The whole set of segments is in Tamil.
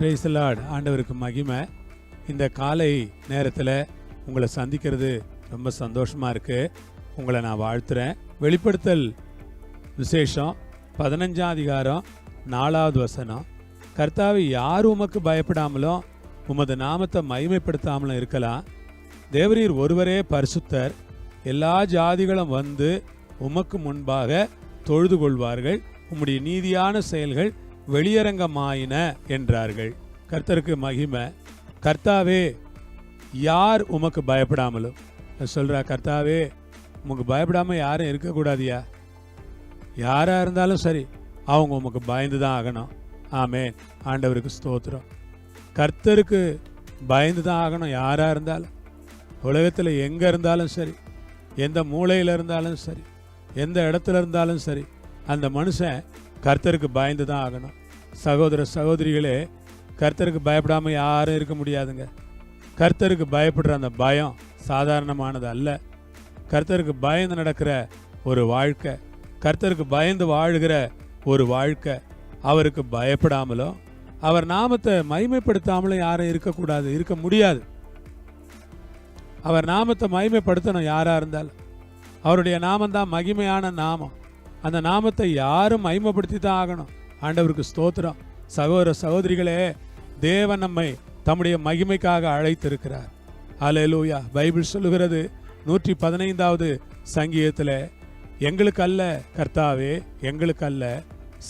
பிரேசலாட் ஆண்டவருக்கு மகிமை. இந்த காலை நேரத்தில் உங்களை சந்திக்கிறது ரொம்ப சந்தோஷமாக இருக்குது உங்களை நான் வாழ்த்துறேன். வெளிப்படுத்தல் விசேஷம் பதினஞ்சாம் அதிகாரம் நாலாவது வசனம். கர்த்தாவை யார் உமக்கு பயப்படாமலும் உமது நாமத்தை மகிமைப்படுத்தாமலும் இருக்கலாம். தேவரீர் ஒருவரே பரிசுத்தர். எல்லா ஜாதிகளும் வந்து உமக்கு முன்பாக தொழுது கொள்வார்கள். உம்முடைய நீதியான செயல்கள் வெளியரங்கமாயின என்றார்கள். கர்த்தருக்கு மகிமை. கர்த்தாவே யார் உமக்கு பயப்படாமலும்? சொல்கிறா கர்த்தாவே உமக்கு பயப்படாமல் யாரும் இருக்கக்கூடாதியா? யாராக இருந்தாலும் சரி அவங்க உமக்கு பயந்து தான் ஆகணும். ஆமே ஆண்டவருக்கு ஸ்தோத்திரம். கர்த்தருக்கு பயந்து தான் ஆகணும் யாராக இருந்தாலும். உலகத்தில் எங்கே இருந்தாலும் சரி எந்த மூளையில் இருந்தாலும் சரி எந்த இடத்துல இருந்தாலும் சரி அந்த மனுஷன் கர்த்தருக்கு பயந்து தான் ஆகணும். சகோதர சகோதரிகளே கர்த்தருக்கு பயப்படாம யாரும் இருக்க முடியாதுங்க. கர்த்தருக்கு பயப்படுற அந்த பயம் சாதாரணமானது அல்ல. கர்த்தருக்கு பயந்து நடக்கிற ஒரு வாழ்க்கை கர்த்தருக்கு பயந்து வாழுகிற ஒரு வாழ்க்கை அவருக்கு பயப்படாமலும் அவர் நாமத்தை மைமைப்படுத்தாமலும் யாரும் இருக்கக்கூடாது இருக்க முடியாது. அவர் நாமத்தை மகிமைப்படுத்தணும் யாரா இருந்தாலும். அவருடைய நாமம்தான் மகிமையான நாமம். அந்த நாமத்தை யாரும் மகிமைப்படுத்தி தான் ஆகணும். ஆண்டவருக்கு ஸ்தோத்திரம். சகோதர சகோதரிகளே தேவன் நம்மை தம்முடைய மகிமைக்காக அழைத்திருக்கிறார். அலையலூயா பைபிள் சொல்லுகிறது நூற்றி பதினைந்தாவது சங்கீதத்தில் எங்களுக்கு அல்ல கர்த்தாவே எங்களுக்கு அல்ல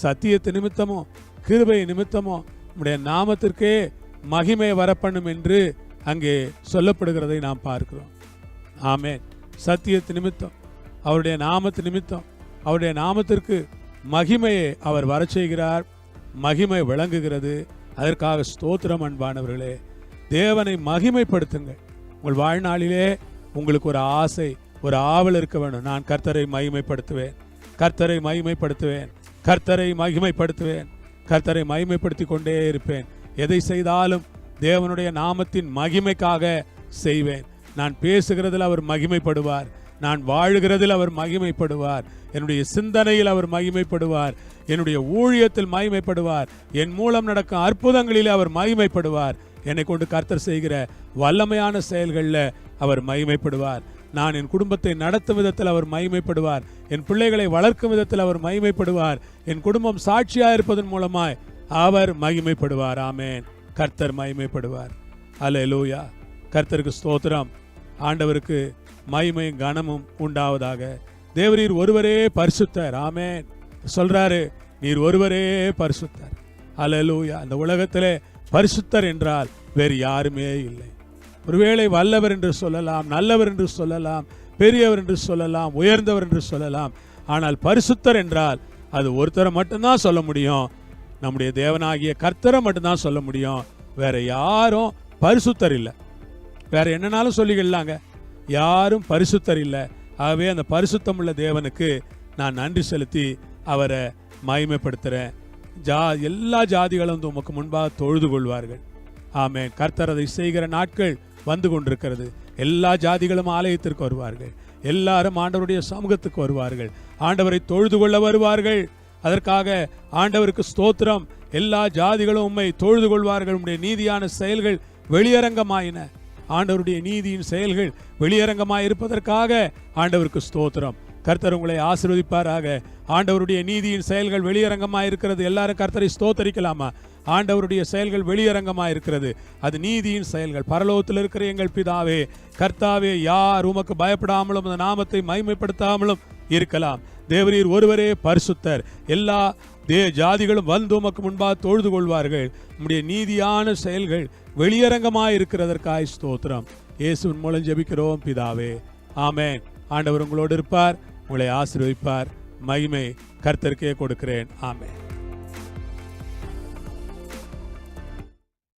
சத்தியத்து நிமித்தமோ கிருபை நிமித்தமோ நம்முடைய நாமத்திற்கே மகிமை வரப்பண்ணும் என்று அங்கே சொல்லப்படுகிறதை நாம் பார்க்கிறோம். ஆமே சத்தியத்து நிமித்தம் அவருடைய நாமத்து நிமித்தம் அவருடைய நாமத்திற்கு மகிமையை அவர் வர செய்கிறார் மகிமை விளங்குகிறது. அதற்காக ஸ்தோத்திரம் அன்பானவர்களே தேவனை மகிமைப்படுத்துங்கள். உங்கள் வாழ்நாளிலே உங்களுக்கு ஒரு ஆசை ஒரு ஆவல் இருக்க வேண்டும். நான் கர்த்தரை மகிமைப்படுத்துவேன் கர்த்தரை மகிமைப்படுத்துவேன் கர்த்தரை மகிமைப்படுத்துவேன் கர்த்தரை மகிமைப்படுத்தி கொண்டே இருப்பேன். எதை செய்தாலும் தேவனுடைய நாமத்தின் மகிமைக்காக செய்வேன். நான் பேசுகிறதில் அவர் மகிமைப்படுவார். நான் வாழ்கிறதில் அவர் மகிமைப்படுவார். என்னுடைய சிந்தனையில் அவர் மகிமைப்படுவார். என்னுடைய ஊழியத்தில் மகிமைப்படுவார். என் மூலம் நடக்கும் அற்புதங்களிலே அவர் மகிமைப்படுவார். என்னை கொண்டு கர்த்தர் செய்கிற வல்லமையான செயல்களில் அவர் மகிமைப்படுவார். நான் என் குடும்பத்தை நடத்தும் விதத்தில் அவர் மகிமைப்படுவார். என் பிள்ளைகளை வளர்க்கும் விதத்தில் அவர் மகிமைப்படுவார். என் குடும்பம் சாட்சியாக இருப்பதன் மூலமாய் அவர் மகிமைப்படுவார். ஆமேன். கர்த்தர் மகிமைப்படுவார். அல்லேலூயா. கர்த்தருக்கு ஸ்தோத்திரம். ஆண்டவருக்கு மகிமையும் கனமும் உண்டாவதாக. தேவரீர் ஒருவரே பரிசுத்தர். ஆமே சொல்றாரு நீர் ஒருவரே பரிசுத்தர். அலலூயா அந்த உலகத்திலே பரிசுத்தர் என்றால் வேறு யாருமே இல்லை. ஒருவேளை வல்லவர் என்று சொல்லலாம் நல்லவர் என்று சொல்லலாம் பெரியவர் என்று சொல்லலாம் உயர்ந்தவர் என்று சொல்லலாம் ஆனால் பரிசுத்தர் என்றால் அது ஒருத்தரை மட்டும்தான் சொல்ல முடியும். நம்முடைய தேவனாகிய கர்த்தரை மட்டும்தான் சொல்ல முடியும். வேற யாரும் பரிசுத்தர் இல்லை. வேற என்னனாலும் சொல்லிக்கலாங்க. யாரும் பரிசுத்தர் இல்லை. ஆகவே அந்த பரிசுத்தம் உள்ள தேவனுக்கு நான் நன்றி செலுத்தி அவரை மகிமைப்படுத்துகிறேன் ஜா எல்லா ஜாதிகளும் வந்து உமக்கு முன்பாக தொழுது கொள்வார்கள். ஆமென். கர்த்தர் அதை செய்கிற நாட்கள் வந்து கொண்டிருக்கிறது. எல்லா ஜாதிகளும் ஆலயத்திற்கு வருவார்கள். எல்லாரும் ஆண்டவருடைய சமூகத்துக்கு வருவார்கள். ஆண்டவரை தொழுது கொள்ள வருவார்கள். அதற்காக ஆண்டவருக்கு ஸ்தோத்திரம். எல்லா ஜாதிகளும் உண்மை தொழுது கொள்வார்கள். உம்முடைய நீதியான செயல்கள் வெளியரங்கமாயின. ஆண்டவருடைய நீதியின் செயல்கள் வெளியரங்கமாக இருப்பதற்காக ஆண்டவருக்கு ஸ்தோத்திரம். கர்த்தர் உங்களை ஆசிர்வதிப்பாராக. ஆண்டவருடைய நீதியின் செயல்கள் வெளியரங்கமாக இருக்கிறது எல்லாரும் கர்த்தரை ஸ்தோத்தரிக்கலாமா? ஆண்டவருடைய செயல்கள் வெளியரங்கமாக இருக்கிறது அது நீதியின் செயல்கள். பரலோகத்தில் இருக்கிற எங்கள் பிதாவே கர்த்தாவே யார் உமக்கு பயப்படாமலும் அந்த நாமத்தை மைமைப்படுத்தாமலும் இருக்கலாம். தேவரீர் ஒருவரே பரிசுத்தர். எல்லா தே ஜாதிகளும் வந்து உமக்கு முன்பாக தொழுது கொள்வார்கள். உம்முடைய நீதியான செயல்கள் வெளியரங்கமாக இருக்கிறதற்காய் ஸ்தோத்திரம். இயேசுவின் மூலம் ஜெபிக்கிறோம் பிதாவே. ஆமேன். ஆண்டவர் உங்களோடு இருப்பார் உங்களை ஆசீர்வதிப்பார். மகிமை கர்த்தருக்கே கொடுக்கிறேன். ஆமேன்.